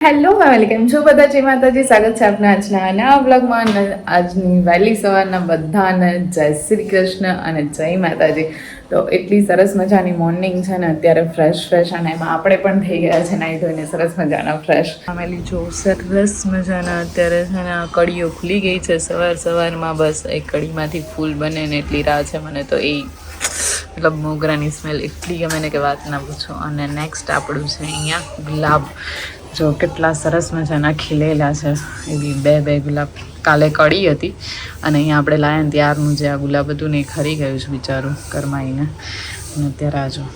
Hello welcome કેમ છો બધા જય માતાજી સ્વાગત છે આપના આજના નવા બ્લોગમાં આજની વહેલી સવારના બધાને જય શ્રી કૃષ્ણ અને જય માતાજી. તો એટલી સરસ મજાની મોર્નિંગ છે ને, અત્યારે ફ્રેશ ફ્રેશ અને એમાં આપણે પણ થઈ ગયા છે નાહી ધોઈને. સરસ મજાના ફ્રેશ ફેમિલી જો સરસ મજાના અત્યારે છે ને કડીઓ ખુલી ગઈ છે સવાર સવારમાં. બસ એ કડીમાંથી ફૂલ બને ને એટલી રાહ છે મને તો એ મતલબ મોગરાની સ્મેલ એટલી ગમે ને કે વાત ના પૂછો. અને નેક્સ્ટ આપણું છે અહીંયા ગુલાબ. જો કેટલા સરસ મજાના ખીલેલા છે. એવી બે બે ગુલાબ કાલે કડી હતી. અને અહીંયા આપણે લાયા ને ત્યારનું જે આ ગુલાબ હતું ને એ ખરી ગયું છે બિચારું કરમાઈને. અને અત્યારે આજો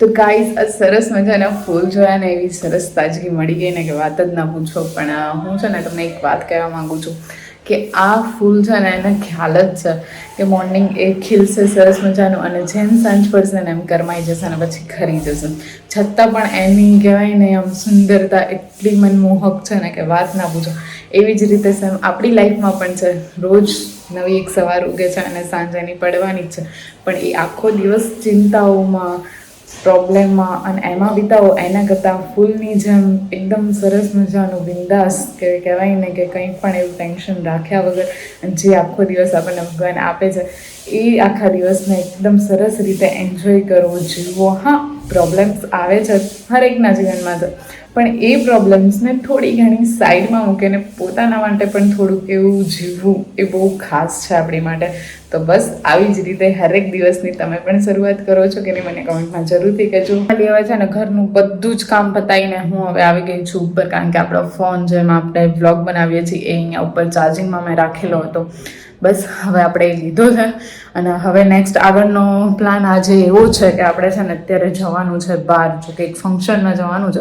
તો ગાઈઝ આ સરસ મજાના ફૂલ જોયા ને એવી સરસ તાજગી મળી ગઈ ને કે વાત જ ના પૂછો. પણ હું છે ને તમને એક વાત કહેવા માગું છું. કે આ ફૂલ છે ને એને ખ્યાલ જ છે કે મોર્નિંગ એ ખીલશે, સરસ મજાનું અને જેમ સાંજ પડશે ને એમ કરમાઈ જશે અને પછી ખરી જશે. છતાં પણ એની કહેવાય ને આમ સુંદરતા એટલી મનમોહક છે ને કે વાત ના પૂછો. એવી જ રીતે સેમ આપણી લાઈફમાં પણ છે. રોજ નવી એક સવાર ઉગે છે અને સાંજ એની પડવાની જ છે. પણ એ આખો દિવસ ચિંતાઓમાં પ્રોબ્લેમમાં અને એમાં વિતાવો, એના કરતાં ફૂલની જેમ એકદમ સરસ મજાનું બિંદાસ કે કહેવાય ને કે કંઈ પણ એવું ટેન્શન રાખ્યા વગર જે આખો દિવસ આપણને ભગવાન આપે છે એ આખા દિવસને એકદમ સરસ રીતે એન્જોય કરવો જીવવો. હા પ્રોબ્લેમ્સ આવે છે હરેકના જીવનમાં તો. પણ એ પ્રોબ્લેમ્સને થોડી ઘણી સાઈડમાં મૂકીને પોતાના માટે પણ થોડુંક એવું જીવવું એ બહુ ખાસ છે આપણી માટે. તો બસ આવી જ રીતે હરેક દિવસની તમે પણ શરૂઆત કરો છો કે નહીં મને કમેન્ટમાં જરૂરથી કહેજો. ખાલી હવે છે ને, ઘરનું બધું જ કામ પતાવીને હું હવે આવી ગઈ છું ઉપર. કારણ કે આપણો ફોન જેમ આપણે બ્લોગ બનાવીએ છીએ, એ અહીંયા ઉપર ચાર્જિંગમાં મેં રાખેલો હતો. બસ હવે આપણે એ લીધો છે. અને હવે નેક્સ્ટ આગળનો પ્લાન આજે એવો છે કે આપણે છે ને અત્યારે જવાનું છે બહાર, જો કે એક ફંક્શનમાં જવાનું છે.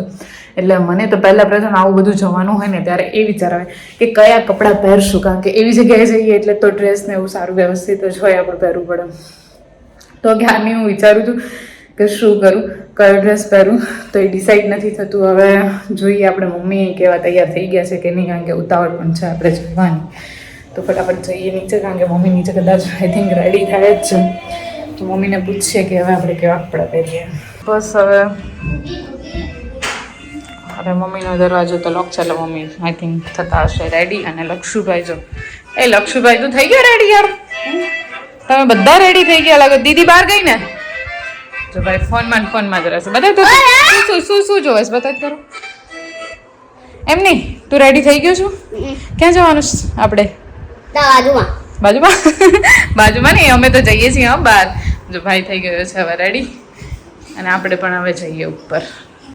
એટલે મને તો પહેલાં પ્રથમ આવું બધું જવાનું હોય ને ત્યારે એ વિચાર આવે કે કયા કપડાં પહેરશું? કારણ કે એવી જગ્યાએ જઈએ એટલે તો ડ્રેસ ને એવું સારું વ્યવસ્થિત જ હોય આપણે પહેરવું પડે. તો જ્ઞાની હું વિચારું છું કે શું કરું? કયો ડ્રેસ પહેરું? તો એ ડિસાઈડ નથી થતું. હવે જોઈએ આપણે મમ્મી કેવા તૈયાર થઈ ગયા છે કે નહીં, કારણ કે ઉતાવળ પણ છે આપણે જવાની. તો ફટાફટ જઈએ નીચે કારણ કે મમ્મી નીચે કદાચ આઈ થિંક રેડી થાય જ છે. તો મમ્મીને પૂછીએ કે હવે આપણે કેવા કપડાં પહેરીએ. બસ હવે અરે મમ્મીનો દરવાજો તો લોક છે એટલે મમ્મી આઈ થિંક થતા હશે રેડી અને લક્ષુભાઈ જો. એ લક્ષુભાઈ તું થઈ ગયો રેડી યાર? તમે બધા રેડી થઈ ગયા લાગે? દીદી બહાર ગઈ ને? જો ભાઈ ફોનમાં ફોનમાં જ રહેશે. બધા તો શું શું શું શું છે? બધા કરો એમ નહીં? તું રેડી થઈ ગયો છું? ક્યાં જવાનું છે આપણે? બાજુમાં. બાજુમાં? નહીં, અમે તો જઈએ છીએ, હા, બહાર. જો ભાઈ થઈ ગયો છે હવે રેડી અને આપણે પણ હવે જઈએ ઉપર.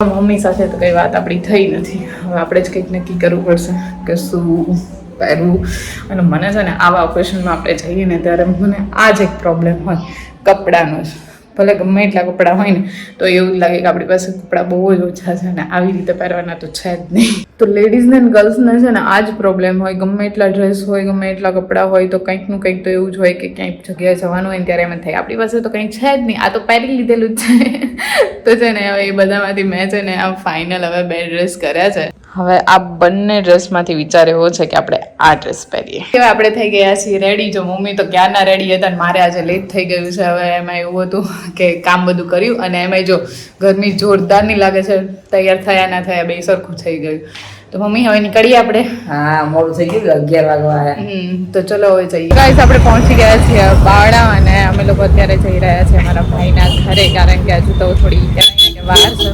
મમ્મી સાથે તો કઈ વાત આપણી થઈ નથી. હવે આપણે જ કંઈક નક્કી કરવું પડશે કે શું પહેરવું. અને મને છે ને આવા ઓકેશનમાં આપણે જઈએ ને ત્યારે મને આ જ એક પ્રોબ્લેમ હોય, કપડાનો જ. ભલે ગમે એટલા કપડાં હોય ને, તો એવું લાગે કે આપણી પાસે કપડાં બહુ જ ઓછા છે ને આવી રીતે પહેરવાના તો છે જ નહીં. તો લેડીઝને અને ગર્લ્સને છે ને આ જ પ્રોબ્લેમ હોય. ગમે એટલા ડ્રેસ હોય, ગમે એટલા કપડાં હોય, તો કંઈકનું કંઈક તો એવું જ હોય કે ક્યાંક જગ્યાએ જવાનું હોય ત્યારે એમ થાય. આપણી પાસે તો કંઈ છે જ નહીં. આ તો પહેરી લીધેલું જ છે. તો છે ને હવે એ બધામાંથી મેં છે ને આ ફાઇનલ હવે બે ડ્રેસ કર્યા છે. હવે આ બંને ડ્રેસમાંથી વિચાર એવો છે કે આપણે આ ડ્રેસ પહેરીએ. હવે આપણે થઈ ગયા છીએ રેડી જો મમ્મી તો ક્યારના રેડી હતા ને મારે આજે લેટ થઈ ગયું છે. હવે એમાં એવું હતું કે કામ બધું કર્યું અને એમાંય જો ગરમી જોરદારની લાગે છે તૈયાર થયા ના થયા બે સરખું થઈ ગયું. તો મમ્મી હવે નીકળીએ આપણે. હા મોડું થઈ ગયું અગિયાર વાગવા તો ચલો હવે જઈએ. ગાઈસ આપણે પહોંચી ગયા છીએ બાવડા અને અમે લોકો અત્યારે જઈ રહ્યા છીએ મારા ભાઈના ઘરે કારણ કે હજુ તો થોડી ને વાર છે.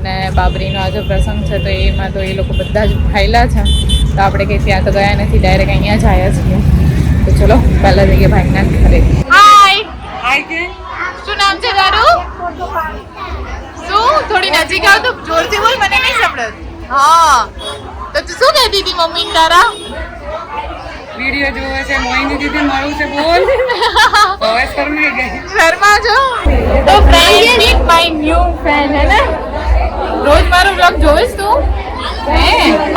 અને બાબરીનો આજે પ્રસંગ છે તો એમાં તો એ લોકો બધા જ ભાઈલા છે. તો આપણે કંઈ ત્યાં તો ગયા નથી ડાયરેક્ટ અહીંયા જ આવ્યા છીએ. તો ચલો પહેલાં જઈએ ભાઈના ઘરે હાય શું નામ છે તારું? શું? થોડી નજીક આવ તો જોરથી બોલ મને નહીં સંભળત. હા. તો તું શું કહેતી હતી મમ્મી તારા? વીડિયો જોવે છે મોહિની દીદી મળું છે બોલ. હવે શરમાઈ ગઈ. શર્મા છો તો friend meet my new friend હે ને? રોજ મારો બ્લોગ જોઈશ તું? હે?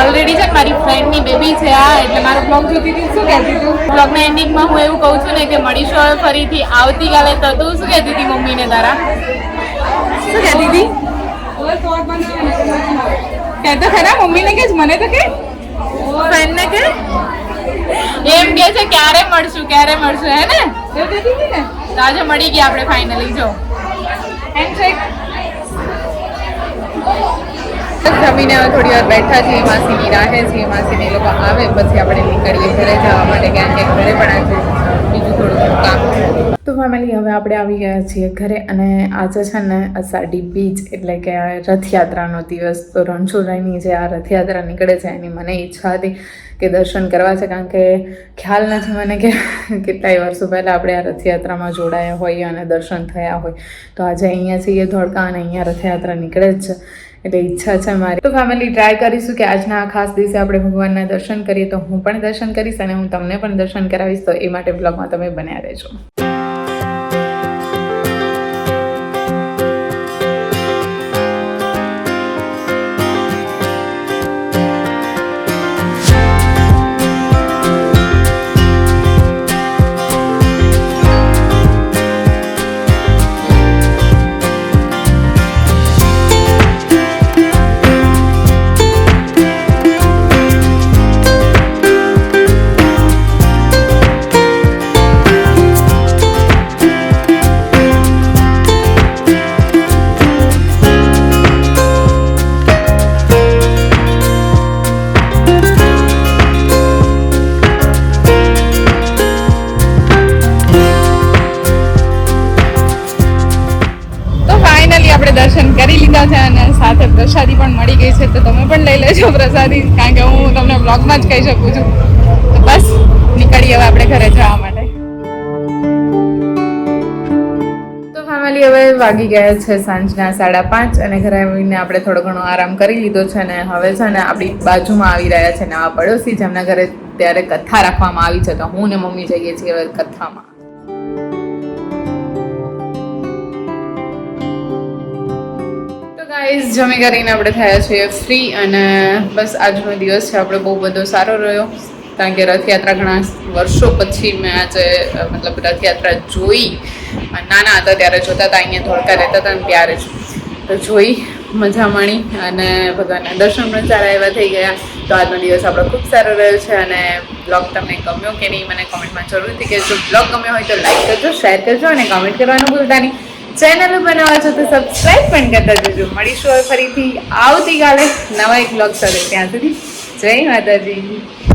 ઓલરેડી છે મારી ફ્રેન્ડની બેબી છે આ એટલે મારો બ્લોગ જોતી હતી શું કહેતી તું? બ્લોગના એન્ડિંગમાં હું એવું કહું છું ને કે મળીશું હવે ફરીથી. આવતીકાલે તો તું શું કહેતી હતી મમ્મીને તારા? શું કહેતી હતી? કે તો ખરા મમ્મીને કે મને તો કે. ફ્રેન્ડને કે? એમ કે છે ક્યારે મળશું ક્યારે મળશું? હે ને? તો આજે મળી ગયા આપણે ફાઇનલી જો. હેન્ડશેક જમીને હવે થોડી વાર બેઠા છીએ, માસીની રાહે છીએ, માસીને લોકો આવે, પછી આપણે નીકળીએ ઘરે જવા માટે ક્યાંક ક્યાંક ઘરે પણ આજે બીજું થોડું કામ. તો ફેમિલી હવે આપણે આવી ગયા છીએ ઘરે અને આજે છે ને અષાઢી બીજ એટલે કે રથયાત્રાનો દિવસ. તો રણછોડરાયની જે આ રથયાત્રા નીકળે છે, એની મને ઈચ્છા હતી કે દર્શન કરવા છે, કારણ કે ખ્યાલ નથી મને કે કેટલાય વર્ષો પહેલાં આપણે આ રથયાત્રામાં જોડાયા હોઈએ અને દર્શન થયા હોય. તો આજે અહીંયા છીએ, ધોળકા અને અહીંયા રથયાત્રા નીકળે જ છે. એટલે ઈચ્છા છે મારી. તો ફેમિલી ટ્રાય કરીશું કે આજના આ ખાસ દિવસે આપણે ભગવાનના દર્શન કરીએ તો હું પણ દર્શન કરીશ અને હું તમને પણ દર્શન કરાવીશ. તો એ માટે બ્લોગમાં તમે બન્યા રહેજો. કરી છે અને સાથે પ્રસાદી પણ મળી ગઈ છે, તો તમે પણ લઈ લેજો પ્રસાદી, કારણ કે હું તમને બ્લોગમાં જ કહી શકું છું. તો બસ, નીકળીએ હવે આપણે ઘરે જવા માટે. ફેમિલી હવે વાગી ગયા છે સાંજના સાડા પાંચ અને ઘરે આવીને આપણે થોડો ઘણો આરામ કરી લીધો છે અને હવે છે ને આપણી બાજુમાં આવી રહ્યા છે નવા પડોશી, જેમના ઘરે ત્યારે કથા રાખવામાં આવી છે, તો હું ને મમ્મી જઈએ છીએ હવે કથામાં. ગાઈઝ, જમી કરીને આપણે થયા છીએ ફ્રી અને બસ આજનો દિવસ છે, આપણે બહુ બધો સારો રહ્યો. કારણ કે રથયાત્રા ઘણા વર્ષો પછી મેં આજે મતલબ રથયાત્રા જોઈ. નાના હતા ત્યારે જોતા હતા, અહીંયા ધોળકા રહેતા હતા ને ત્યારે જ. તો જોઈ, મજા માણી અને ભગવાનના દર્શન પણ સારા એવા થઈ ગયા. તો આજનો દિવસ આપણો ખૂબ સારો રહ્યો છે અને બ્લોગ તમને ગમ્યો કે નહીં, મને કોમેન્ટમાં જરૂરથી કહેજો. બ્લોગ ગમ્યો હોય તો લાઈક કરજો, શેર કરજો અને કોમેન્ટ કરવાનું ભૂલતા નહીં. ચેનલ બનાવવા છો તો સબસ્ક્રાઈબ પણ કરતા જજો. મળીશું હવે ફરીથી આવતીકાલે નવા એક બ્લોગ સાથે. ત્યાં સુધી જય માતાજી.